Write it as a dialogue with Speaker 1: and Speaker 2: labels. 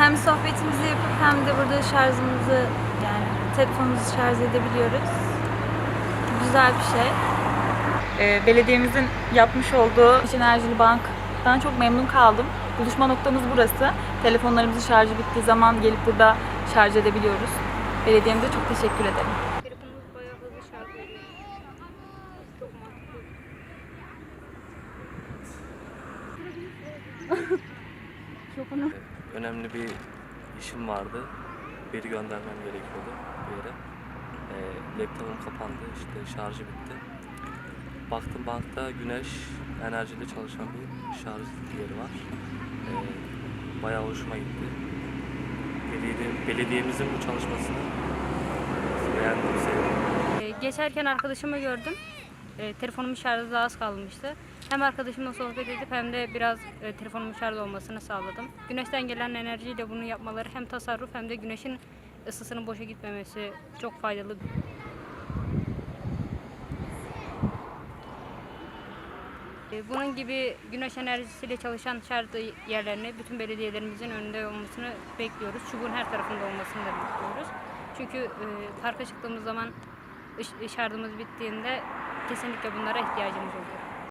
Speaker 1: hem sohbetimizi yapıp hem de burada şarjımızı yani telefonumuzu şarj edebiliyoruz. Güzel bir şey.
Speaker 2: Ee, belediyemizin yapmış olduğu İç Enerjili Bank'tan çok memnun kaldım. Buluşma noktamız burası. Telefonlarımızın şarjı bittiği zaman gelip burada şarj edebiliyoruz. Belediyemize çok teşekkür ederim.
Speaker 3: Çok mantıklı.
Speaker 4: Önemli bir işim vardı. Veri göndermem gerekiyordu bir yere. Ee, laptopum kapandı, işte şarjı bitti. Baktım bankta güneş enerjili çalışan bir şarj yeri var. Ee, bayağı hoşuma gitti. Belediye, belediyemizin bu çalışmasını beğendim, sevdim.
Speaker 3: Ee, Geçerken arkadaşımı gördüm. Ee, telefonumun şarjı daha az kalmıştı. Hem arkadaşımla sohbet edip hem de biraz e, telefonumun şarj olmasını sağladım. Güneşten gelen enerjiyle bunu yapmaları hem tasarruf hem de güneşin ısısının boşa gitmemesi çok faydalı. Ee, Bunun gibi güneş enerjisiyle çalışan şarj yerlerini bütün belediyelerimizin önünde olmasını bekliyoruz. Çubuğun her tarafında olmasını da bekliyoruz. Çünkü e, parka çıktığımız zaman şarjımız bittiğinde kesinlikle bunlara ihtiyacımız oluyor.